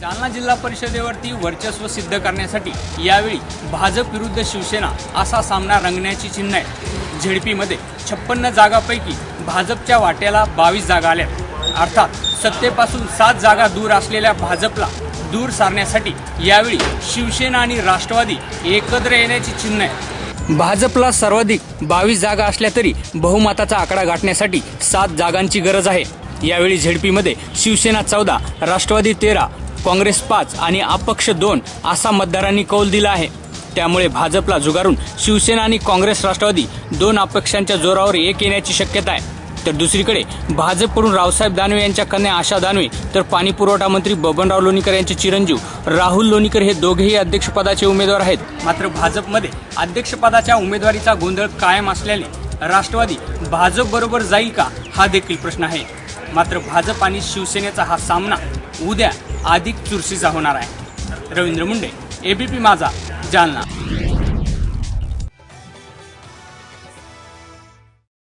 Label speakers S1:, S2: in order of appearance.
S1: जालना जिल्हा परिषदेवरती वर्चस्व सिद्ध करण्यासाठी यावेळी भाजप विरुद्ध शिवसेना असा सामना रंगण्याची चिन्ह आहे. झेडपीमध्ये छप्पन्न जागापैकी भाजपच्या वाट्याला बावीस जागा आल्या. अर्थात सत्तेपासून सात जागा दूर असलेल्या भाजपला दूर सारण्यासाठी यावेळी शिवसेना आणि राष्ट्रवादी एकत्र येण्याची चिन्ह आहे. भाजपला सर्वाधिक बावीस जागा असल्या तरी बहुमताचा आकडा गाठण्यासाठी सात जागांची गरज आहे. यावेळी झेडपीमध्ये शिवसेना चौदा राष्ट्रवादी तेरा काँग्रेस पाच आणि अपक्ष दोन असा मतदारांनी कौल दिला आहे. त्यामुळे भाजपला जुगारून शिवसेना आणि काँग्रेस राष्ट्रवादी दोन अपक्षांच्या जोरावर एक येण्याची शक्यता आहे. तर दुसरीकडे भाजपकडून रावसाहेब दानवे यांच्या कन्या आशा दानवे तर पाणी पुरवठा मंत्री बबनराव लोणीकर यांचे चिरंजीव राहुल लोणीकर हे दोघेही अध्यक्षपदाचे उमेदवार आहेत. मात्र भाजपमध्ये अध्यक्षपदाच्या उमेदवारीचा गोंधळ कायम असल्याने राष्ट्रवादी भाजप बरोबर जाईल का हा देखील प्रश्न आहे. मात्र भाजप आणि शिवसेनेचा हा सामना उद्या अधिक चुरशीचा होणार आहे. रवींद्र मुंडे एबीपी माझा जालना.